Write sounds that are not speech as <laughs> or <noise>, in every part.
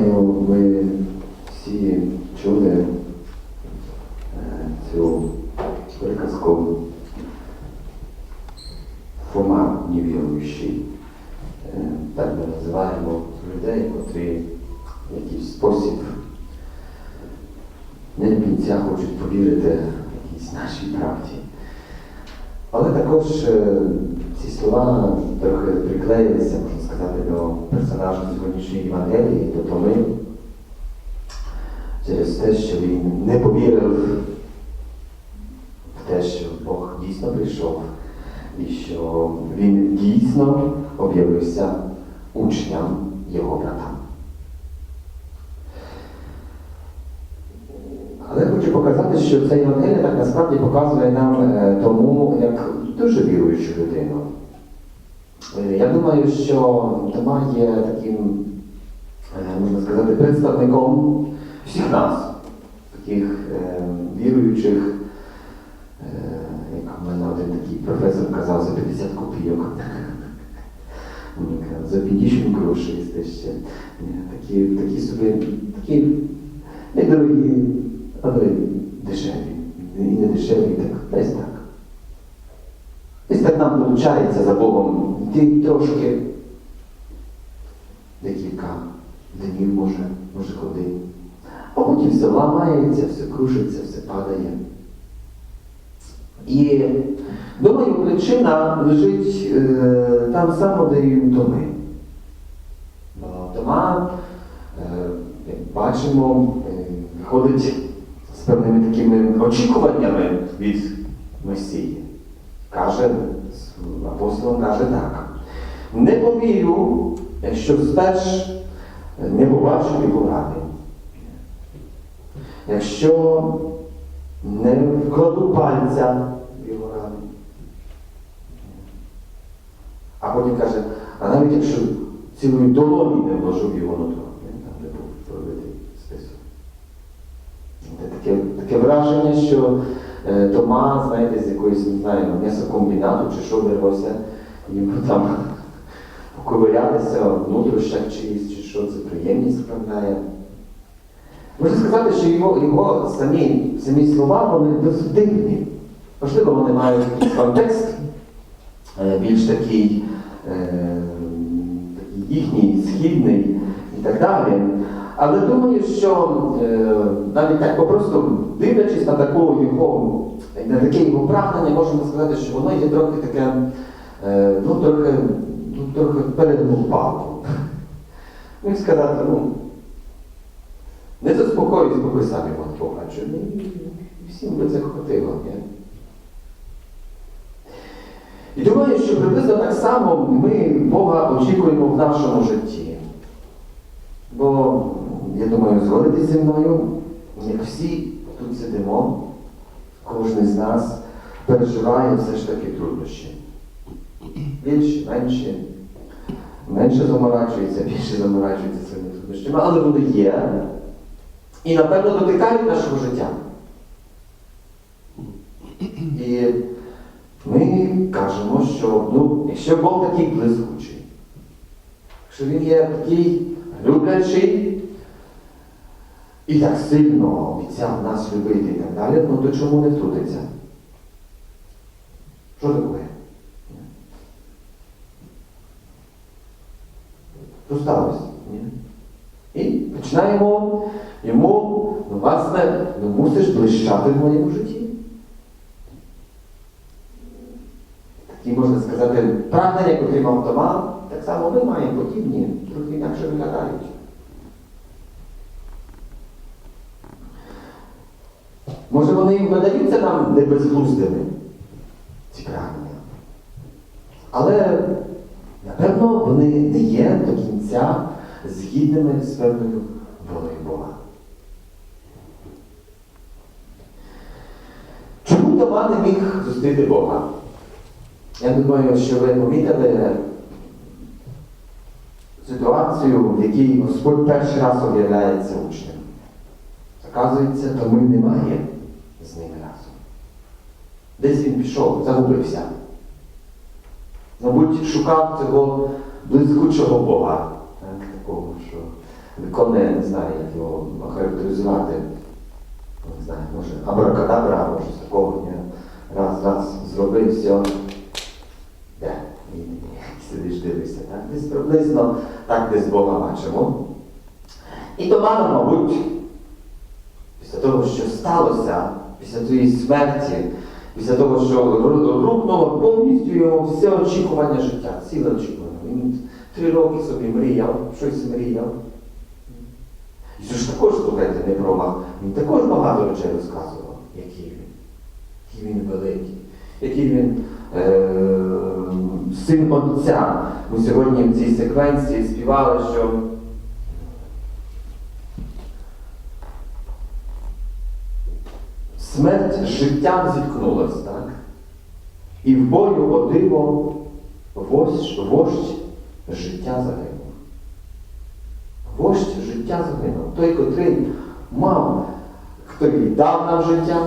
думаю, ви всі чули е, цю приказку Фома невіруючий. Е, Так ми називаємо людей, котрі в якийсь спосіб не до кінця хочуть повірити якійсь нашій правді. Але також е, слова трохи приклеїлися, можна сказати, до персонажа сьогоднішньої Євангелії, до Томи, через те, що він не повірив в те, що Бог дійсно прийшов, і що він дійсно об'явився учням його братам. Але хочу показати, що ця Євангелія так насправді показує нам е, тому як дуже віруючу людину. Е, Я думаю, що Тома є таким, е, можна сказати, представником всіх нас, таких е, віруючих, як в мене один такий професор казав, за 50 копійок. <laughs> За 50 грошей. Ні, Такі, такі собі, такі недорогі, але дешеві. І не дешеві, так, десь так. Так за Богом йти трошки декілька днів, може, може годин. А потім все ламається, все крушиться, все падає. І думаю, причина лежить е, там само, де і у Томи. Тома, е, як бачимо, е, ходить з певними такими очікуваннями від Месії. Каже, апостолом каже так. Не повірю, якщо сперш не побачу його рани. Якщо не вкладу пальця в його рани. А потім каже, а навіть якщо цілої долоні не вложу в його нутро, там не був пробитий список. Таке, таке враження, що Тома, знаєте, з якоїсь, не знаю, м'ясокомбінату чи що вдалося йому там <laughs> поковирятися в нутрощах чиїсь, чи що це приємність справляє. Можна сказати, що його, його самі, самі слова вони досить дивні. Можливо, вони мають якийсь контекст, е, більш такий, е, такий їхній, східний і так далі. Але думаю, що е, навіть так попросту дивлячись на такого його, на таке його прагнення, можемо сказати, що воно є трохи таке, е, ну, трохи, ну, трохи переднув палку. Міг сказати, ну, не заспокоюсь, бо ви самі от побачу. Ну, і всім би це. Ні? І думаю, що приблизно так само ми Бога очікуємо в нашому житті. Бо, я думаю, згодитесь зі мною, як всі тут сидимо, кожен з нас переживає все ж таки труднощі. Більше, менше, менше заморачується, більше заморачується своїми труднощами, але вони є. І, напевно, дотикають нашого життя. І ми кажемо, що ну, якщо Бог такий блискучий, якщо Він є такий люблячий і так сильно обіцяв нас любити і так далі, ну то чому не втрутиться? Що таке? Що сталося? І починаємо йому, ну, власне, ну, мусиш блищати в моєму житті. Такі, можна сказати, прагнення, котрі мав Тома, так само ми маємо подібні, трохи інакше виглядають. Може, вони видаються нам не безглуздими, ці прагнення. Але, напевно, вони не є до кінця згідними з певною волею Бога. Чому Тома не міг зустріти Бога? Я думаю, що ви помітили ситуацію, в якій Господь перший раз об'являється учнем. Оказується, Томи немає з ними разом. Десь він пішов, загубився. Мабуть, шукав цього блискучого Бога, так, такого, що виконує, не знаю, як його охарактеризувати. Не знаю, може, абракадабра, або щось такого. Раз, раз, зробив, все. Де? І, і сидиш, дивишся. Так? Десь приблизно так десь Бога бачимо. І Томана, мабуть, після того, що сталося, після тієї смерті, після того, що рухнуло повністю його все очікування життя, ціле очікування. Він три роки собі мріяв, щось мріяв. Ісус також, слухайте, не промах. Він також багато речей розказував, який він, який він великий, який він е- син Отця. Ми сьогодні в цій секвенції співали, що смерть з життям зіткнулась, так? І в бою о вождь, вождь життя загинув. Вождь життя загинув. Той, котрий мав, хто віддав нам життя,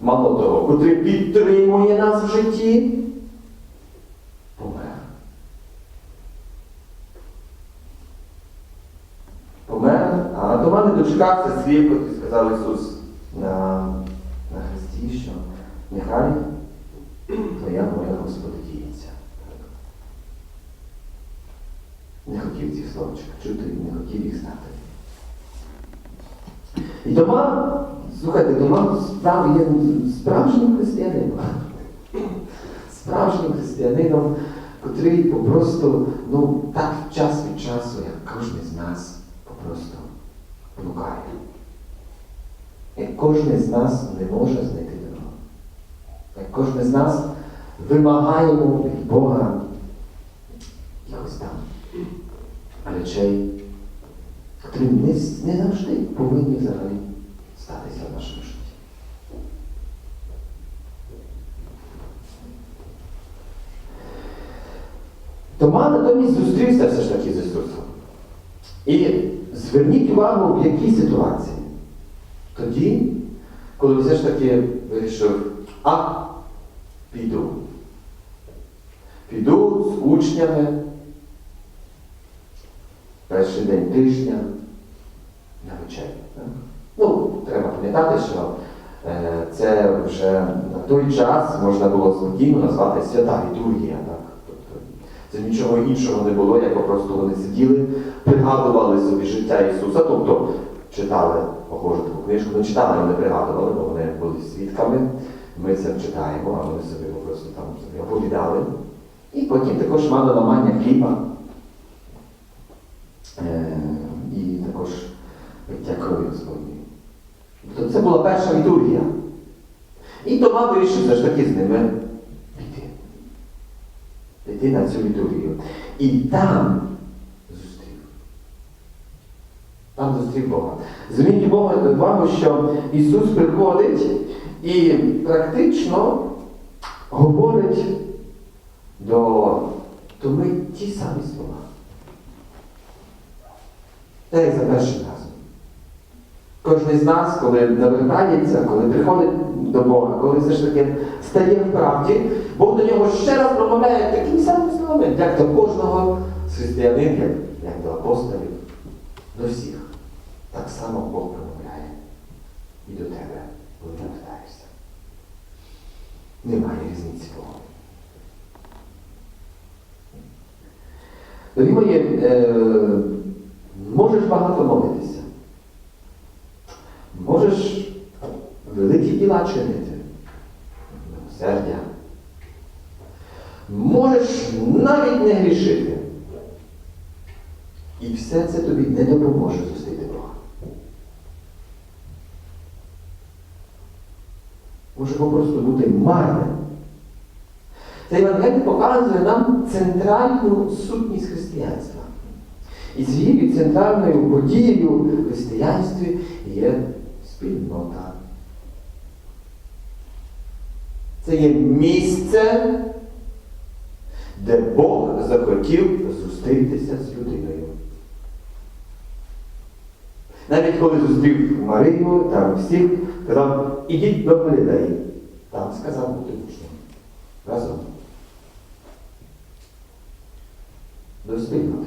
мало того, котрий підтримує нас в житті, помер. Помер, а до мене це слів, котрий сказав Ісус на що нехай твоя моя Господи діється. Не хотів цих словочок чути, не хотів їх знати. І дома, слухайте, дома справ є справжнім християнином. Справжнім християнином, котрий попросту, ну, так час від часу, як кожен з нас, попросту блукає. Як кожен з нас не може знайти кожен з нас вимагаємо від Бога якось там речей, котрі не, не завжди повинні взагалі статися в нашому житті. Тома натомість зустрівся все ж таки з Ісусом. І зверніть увагу, в якій ситуації. Тоді, коли все ж таки вирішив, а з учнями перший день тижня на вечерю. Ну, треба пам'ятати, що е, це вже на той час можна було спокійно назвати свята літургія. Тобто це нічого іншого не було, як просто вони сиділи, пригадували собі життя Ісуса, тобто читали похожу таку книжку, не читали, але пригадували, бо вони були свідками. Ми це читаємо, а вони собі просто там собі оповідали. І потім також мали ламання хліба. Е, і також пиття крові Господньої. Тобто це була перша літургія. І Тома вирішив все ж таки з ними піти. Піти на цю літургію. І там зустрів. Там зустрів Бога. Зверніть увагу, що Ісус приходить і практично говорить до Томи ті самі слова. Та як за першим разом. Кожен з нас, коли навертається, коли приходить до Бога, коли все ж таки стає в правді, Бог до нього ще раз промовляє такими самими словами, як до кожного з християнин, як, як до апостолів, до всіх. Так само Бог промовляє і до тебе, коли навертаєшся. Немає різниці Бога. Дорогі мої, е, можеш багато молитися. Можеш великі діла чинити. Милосердя. Можеш навіть не грішити. І все це тобі не допоможе зустріти Бога. Може попросту бути марним. Цей Євангелій показує нам центральну сутність християнства. І цією центральною подією в християнстві є спільнота. Це є місце, де Бог захотів зустрітися з людиною. Навіть коли зустрів Марію, там всіх, сказав, ідіть до Галілеї. Там сказав бути учнем. Разом. До спільноти.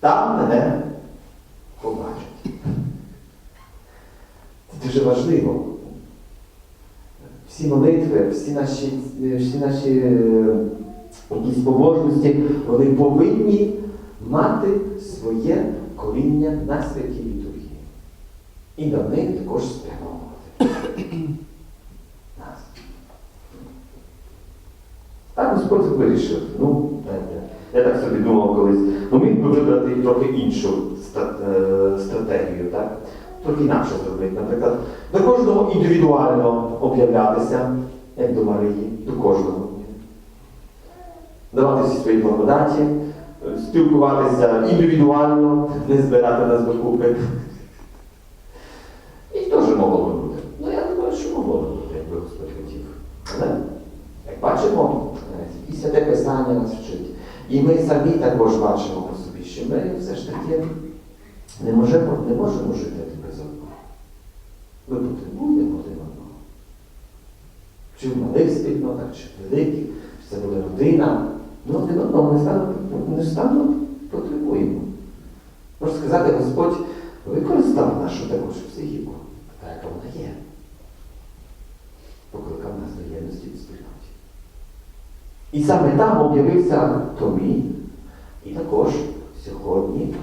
там мене побачать. Це дуже важливо. Всі молитви, всі наші, всі наші е, якісь побожності, вони повинні мати своє коріння на святій літургії. І на них також спрямовувати нас. Так вирішив. Ну, я так собі думав колись, ну міг би вибрати трохи іншу е, стратегію, так? Трохи інакше зробити. Наприклад, до кожного індивідуально об'являтися, як до Марії, до кожного. Давати всі свої благодаті, спілкуватися індивідуально, не збирати нас докупи. І теж могло би бути. Ну, я думаю, що могло би бути, якби Господь хотів. Але, як бачимо, е, і святе Писання нас вчить. І ми самі також бачимо по собі, що ми все ж таки не можемо, не можемо жити без одного. Ми потребуємо один одного. Чи в малих спільнотах, чи в великих, чи це буде родина. Ну, один одного нестанно потребуємо. Можна сказати, Господь використав нашу також психіку, така, яка вона є. Покликав нас до єдності в спільноті. І саме там об'явився Томі, і також сьогодні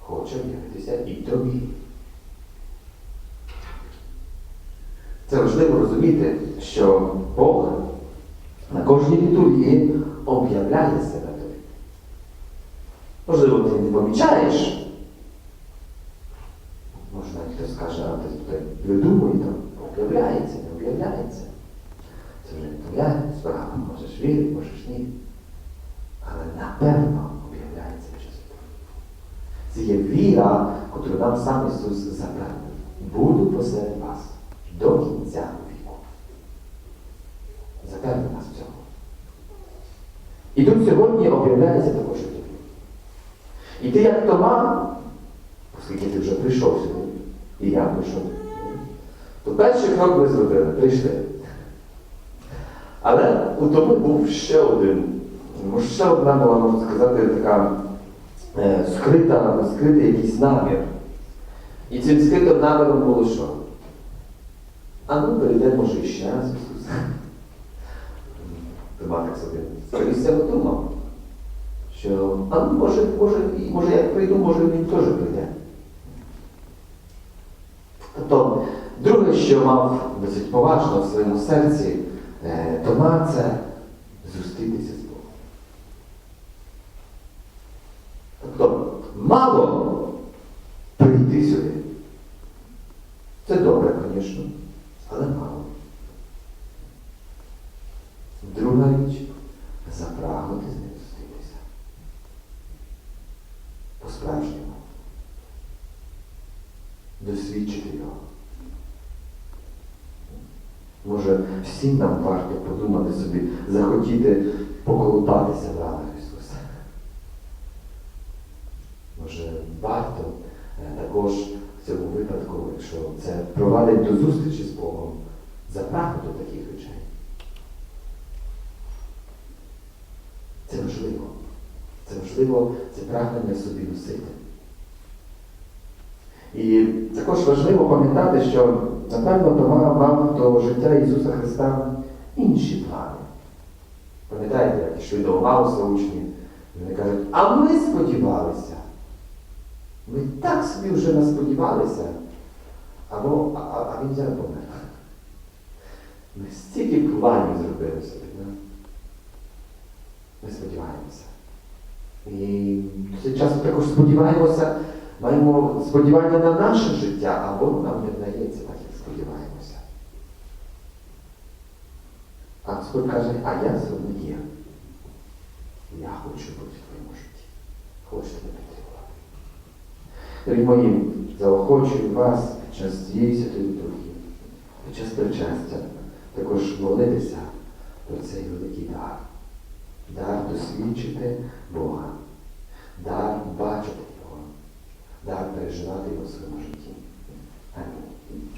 хоче об'явитися і тобі. Це важливо розуміти, що Бог на кожній літургії об'являє себе тобі. Можливо, ти не помічаєш. Можна хтось скаже, а ти tutaj видумує, там об'являється, не об'являється. Це вже не твоя справа. Можеш вірити, можеш ні. Але напевно об'являється через тебе. Це є віра, яку нам сам Ісус запевнив. Посеред вас до кінця віку. Запевнив нас в цьому. І тут сьогодні об'являється також тобі. І ти як Тома, оскільки ти вже прийшов сюди, і я прийшов, то перший крок ви зробили, прийшли. Але у тому був ще один, може, ще одна була, можна сказати, така е, скрита, скритий якийсь намір. І цим скритим наміром було що? А ну перейдемо може ще раз Ісус. Тома так собі скоріше думав, що а ну може, може, може я прийду, може він теж прийде. Тобто, друге, що мав досить поважно в своєму серці, е, Тома це зустрітися з Богом. Тобто, мало прийти сюди. Звісно, але мало. Друга річ запрагнути з ним зустрітися. По-справжньому. Досвідчити його. Може, всім нам варто подумати собі, захотіти поколупатися в ранах Ісуса. Може, варто е, також в цьому випадку, якщо це провадить до зустрічі з Богом, запрагнути таких речей. Це важливо. Це важливо, це прагнення собі носити. І також важливо пам'ятати, що, напевно, Тома мав до життя Ісуса Христа інші плани. Пам'ятаєте, як йшли до Омауса учні, вони кажуть, а ми сподівалися. Ми так собі вже насподівалися, або, а, а, а він взяв помер. Ми стільки планів зробили собі. Да? Ми сподіваємося. І досить часто також сподіваємося, маємо сподівання на наше життя, або нам не вдається так, як сподіваємося. А Господь каже, а я одно є. Я хочу бути в твоєму житті. Хочу тебе підтримувати. Дорогі мої, заохочую вас час дії Святої Духи, під час причастя також молитися про цей великий дар. Дар досвідчити Бога, дар бачити Його, дар переживати його в своєму житті. Амінь.